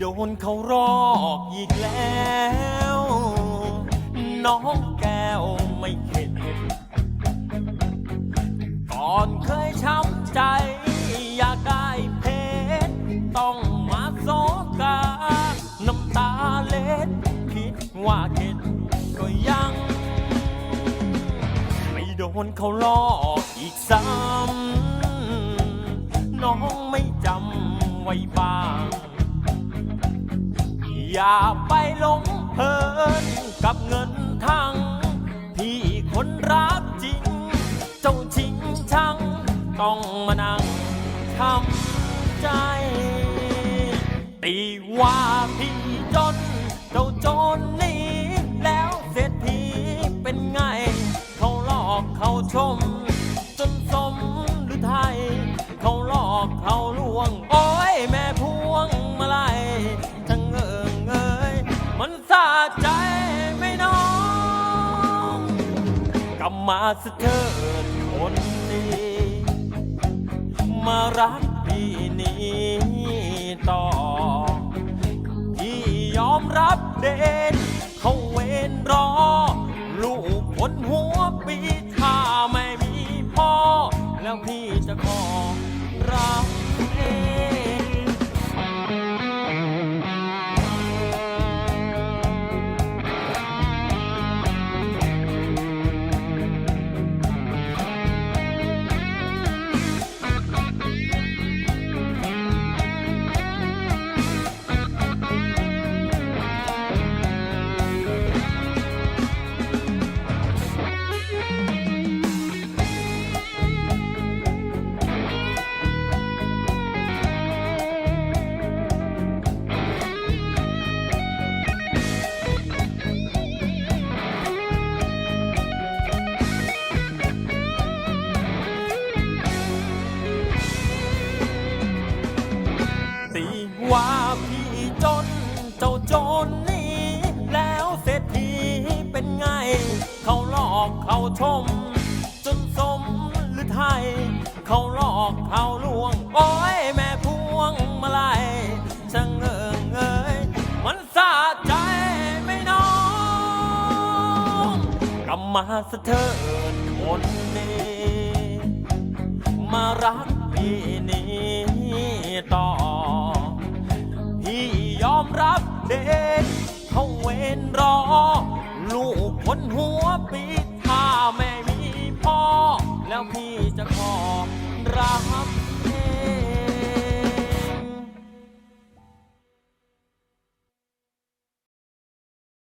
โดนเขารอกอีกแล้ว น้องแก้วไม่เข็ดก่อนเคยช้ำใจ อยากได้เพชรต้องมาโซกา น้ำตาเล็ดคิดว่าเข็ดก็ยัง ไม่โดนเขาลอกอีกซ้ำน้องไม่จำไว้บ้าง อย่าไปหลงเพลินกับเงินทั้งที่คนรักจริง เจ้าชิงชัง ต้องมานั่งทำใจ ตีว่าพี่จน เจ้าจนนี้แล้วเศรษฐีเป็นไง เขาหลอกเขาชม จนส มาสะเถิดคนดีมารักพี่นี้ต่อ พี่ยอมรับเดนเขาเวนรอ ลูกคนหัวปีถ้าไม่มีพ่อ แล้วพี่จะขอรับ ชม จนสมหรือไทย เขาหลอกเขาลวง โอ้ยแม่พวงมาลัยช่างเอิงเอ้ยมันสะใจไม่น้องกลับมาสะเถิดคนนี้ มารักพี่นี้ต่อ พี่ยอมรับเด็กเขาเวนรอ ลูกคนหัวปี